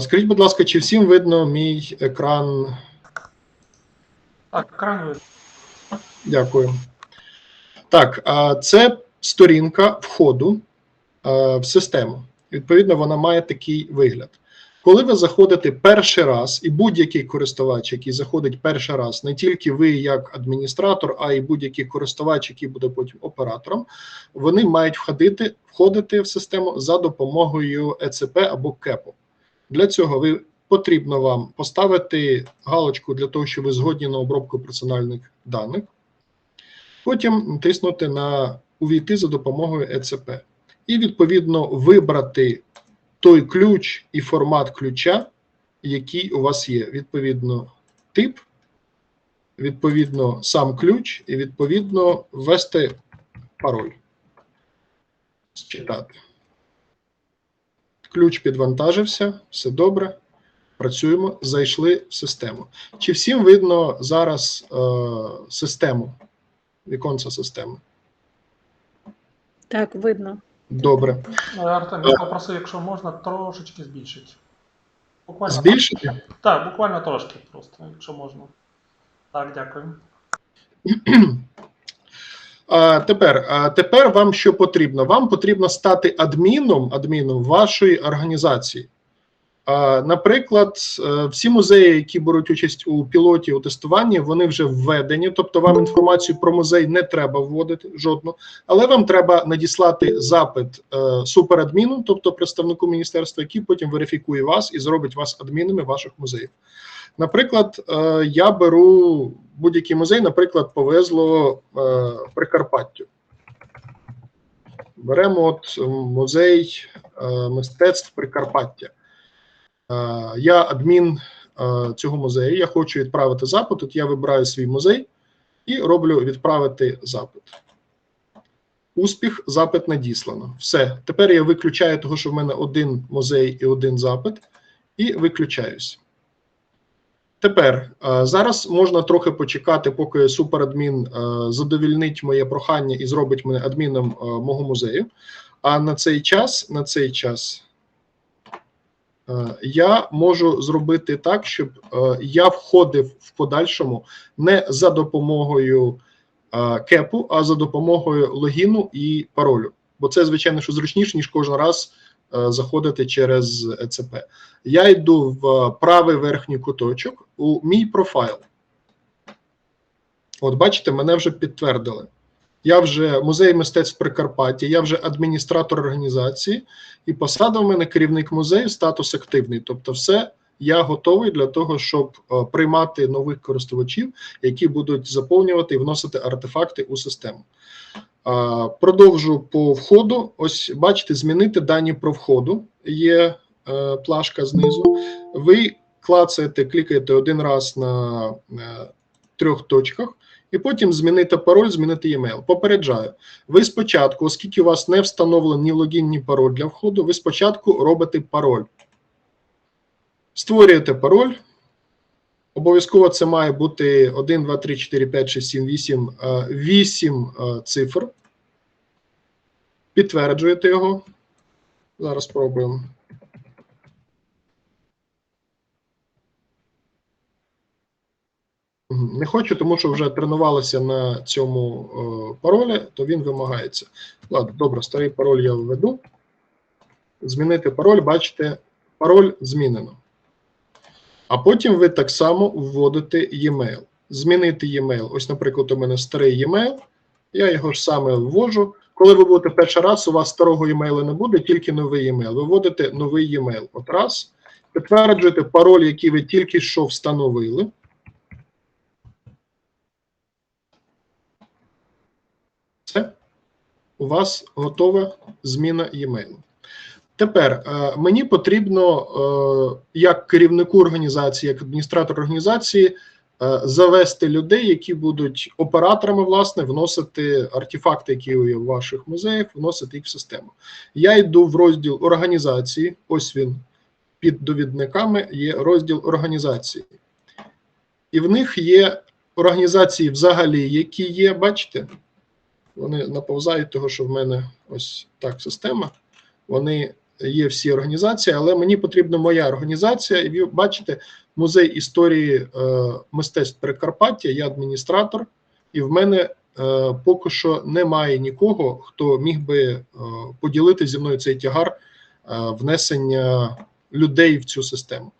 Скажіть, будь ласка, чи всім видно мій екран? Так, екран видно. Дякую. Так, це сторінка входу е, в систему. Відповідно, вона має такий вигляд. Коли ви заходите перший раз, і будь-який користувач, який заходить перший раз, не тільки ви як адміністратор, а й будь-який користувач, який буде потім оператором, вони мають входити, входити в систему за допомогою ЕЦП або КЕПу. Для цього ви потрібно вам поставити галочку для того, що ви згодні на обробку персональних даних. Потім натиснути на увійти за допомогою ЕЦП. І відповідно вибрати той ключ і формат ключа, який у вас є. Відповідно, тип, відповідно, сам ключ, і відповідно ввести пароль. Считати. Ключ підвантажився, все добре. Працюємо, зайшли в систему. Чи всім видно зараз е, систему? Віконце системи? Так, видно. Добре. Е, Артем, я попросив, якщо можна, трошечки збільшити. Буквально Збільшити? Так, буквально трошки просто, якщо можна. Так, дякую. Тепер, тепер вам що потрібно? Вам потрібно стати адміном, адміном вашої організації. Наприклад, е, всі музеї, які беруть участь у пілоті у тестуванні, вони вже введені, тобто вам інформацію про музей не треба вводити жодну, але вам треба надіслати запит е, суперадміну, тобто представнику міністерства, який потім верифікує вас і зробить вас адмінами ваших музеїв. Наприклад, е, я беру будь-який музей, наприклад, повезло Прикарпаттю. Беремо от музей мистецтв Прикарпаття. Е, Я адмін е, цього музею. Я хочу відправити запит. От я вибираю свій музей і роблю відправити запит. Успіх, запит надіслано. Все. Тепер я виключаю того, що в мене один музей і один запит, і виключаюсь. Тепер е, зараз можна трохи почекати, поки суперадмін задовільнить моє прохання і зробить мене адміном мого музею. А на цей час, на цей час я можу зробити так, щоб е, я входив в подальшому не за допомогою е, кепу, а за допомогою логіну і паролю. Бо це, звичайно, що зручніше, ніж кожен раз е, заходити через ЕЦП. Я йду в правий верхній куточок у мій профайл. От, бачите, мене вже підтвердили. Я вже музей мистецтв Прикарпаття, я вже адміністратор організації, і посада в мене керівник музею, статус активний. Тобто, все я готовий для того, щоб е, приймати нових користувачів, які будуть заповнювати і вносити артефакти у систему. Е, Продовжу по входу. Ось бачите, змінити дані про входу. Є е, плашка знизу. Ви клацаєте, клікаєте один раз на трьох точках, і потім змінити пароль, змінити e-mail. Попереджаю. Ви спочатку, оскільки у вас не встановлений ні логін, ні пароль для входу, ви спочатку робите пароль. Створюєте пароль. Обов'язково це має бути 1, 2, 3, 4, 5, 6, 7, 8, 8 цифр. Підтверджуєте його. Зараз спробуємо. Не хочу, тому що вже тренувалися на цьому е, паролі, то він вимагається. Ладно, добре, старий пароль я введу. Змінити пароль, бачите, пароль змінено. А потім ви так само вводите e-mail. Змінити e-mail. Ось, наприклад, у мене старий e-mail. Я його ж саме ввожу. Коли ви будете перший раз, у вас старого e-mail не буде, тільки новий e-mail. Ви вводите новий e-mail. От раз. Підтверджуєте пароль, який ви тільки що встановили. Все. У вас готова зміна e-mail. Тепер е, мені потрібно, е, як керівнику організації, як адміністратор організації, е, завести людей, які будуть операторами, власне, вносити артефакти, які є в ваших музеях, вносити їх в систему. Я йду в розділ організації. Ось він під довідниками є розділ організації. І в них є організації взагалі, які є, бачите, вони наповзають того, що в мене ось так система. Вони є всі організації, але мені потрібна моя організація. І ви бачите, музей історії е, мистецтв Прикарпаття, я адміністратор, і в мене е, поки що немає нікого, хто міг би е, поділити зі мною цей тягар е, внесення людей в цю систему.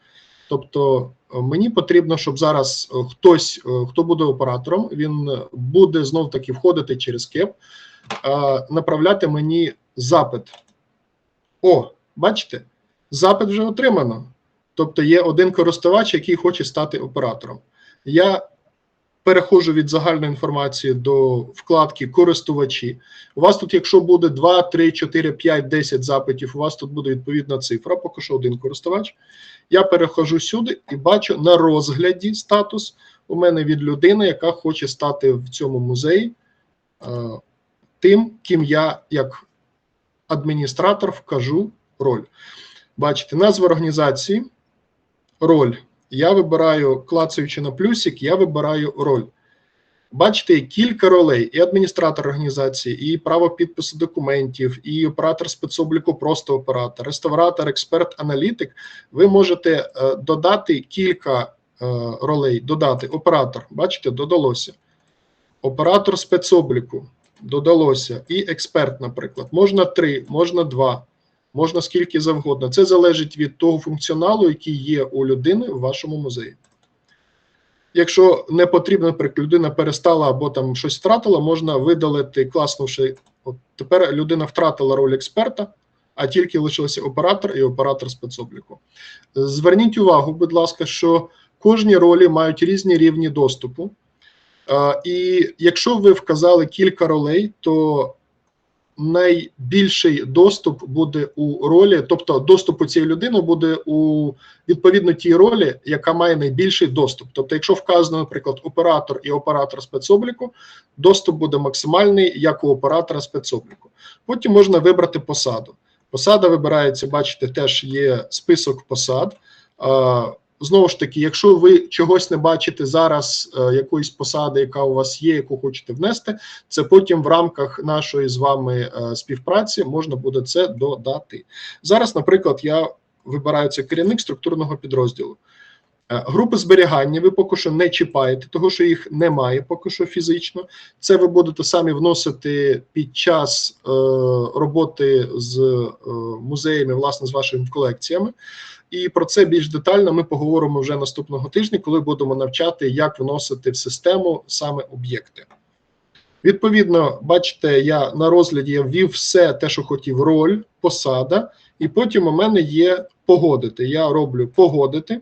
Тобто е, мені потрібно, щоб зараз е, хтось, е, хто буде оператором, він буде знов таки входити через КЕП, направляти мені запит. О, бачите, запит вже отримано. Тобто є один користувач, який хоче стати оператором. Я переходжу від загальної інформації до вкладки користувачі. У вас тут, якщо буде 2, 3, 4, 5, 10 запитів, у вас тут буде відповідна цифра, поки що один користувач. Я перехожу сюди і бачу на розгляді статус у мене від людини, яка хоче стати в цьому музеї тим, ким я як адміністратор вкажу роль. Бачите, назва організації, роль. Я вибираю, клацаючи на плюсик, я вибираю роль. Бачите, кілька ролей: і адміністратор організації, і право підпису документів, і оператор спецобліку, просто оператор, реставратор, експерт, аналітик. Ви можете е, додати кілька е, ролей, додати оператор. Бачите, додалося. Оператор спецобліку додалося. І експерт, наприклад. Можна три, можна два, можна скільки завгодно. Це залежить від того функціоналу, який є у людини в вашому музеї. Якщо не потрібно, наприклад, людина перестала або там щось втратила, можна видалити, класнувши. От тепер людина втратила роль експерта, а тільки лишилося оператор і оператор спецобліку. Зверніть увагу, будь ласка, що кожні ролі мають різні рівні доступу. І якщо ви вказали кілька ролей, то найбільший доступ буде у ролі, тобто доступ у цієї людини буде у відповідно тій ролі, яка має найбільший доступ. Тобто, якщо вказано, наприклад, оператор і оператор спецобліку, доступ буде максимальний як у оператора спецобліку. Потім можна вибрати посаду. Посада вибирається, бачите, теж є список посад. Знову ж таки, якщо ви чогось не бачите зараз, е, якоїсь посади, яка у вас є, яку хочете внести, це потім в рамках нашої з вами е, співпраці можна буде це додати. Зараз, наприклад, я вибираю це керівник структурного підрозділу. Е, Групи зберігання ви поки що не чіпаєте, того що їх немає поки що фізично. Це ви будете самі вносити під час е, роботи з е, музеями, власне, з вашими колекціями. І про це більш детально ми поговоримо вже наступного тижня, коли будемо навчати, як вносити в систему саме об'єкти. Відповідно, бачите, я на розгляді я ввів все те, що хотів, роль, посада, і потім у мене є погодити. Я роблю погодити,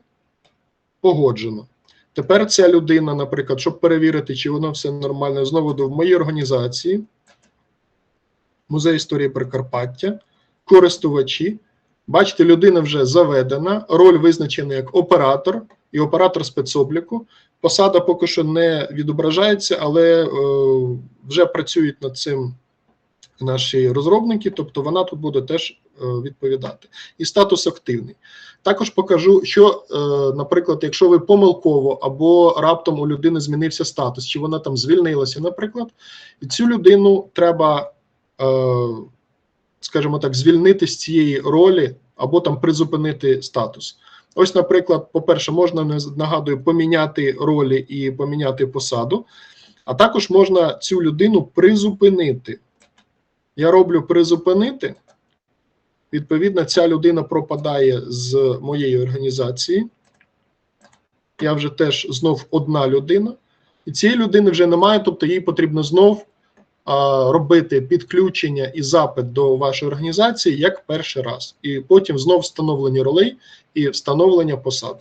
погоджено. Тепер ця людина, наприклад, щоб перевірити, чи воно все нормально, знову до в моїй організації, Музей історії Прикарпаття, користувачі. Бачите, людина вже заведена, роль визначена як оператор і оператор спецобліку. Посада поки що не відображається, але е, вже працюють над цим наші розробники, тобто вона тут буде теж відповідати. І статус активний. Також покажу, що, е, наприклад, якщо ви помилково або раптом у людини змінився статус, чи вона там звільнилася, наприклад, і цю людину треба. Е, скажімо так, звільнити з цієї ролі або там призупинити статус. Ось, наприклад, по-перше, можна нагадую поміняти ролі і поміняти посаду, а також можна цю людину призупинити. Я роблю призупинити. Відповідно, ця людина пропадає з моєї організації. Я вже теж знов одна людина, і цієї людини вже немає, тобто їй потрібно знов а, робити підключення і запит до вашої організації як перший раз, і потім знов встановлення ролей і встановлення посади.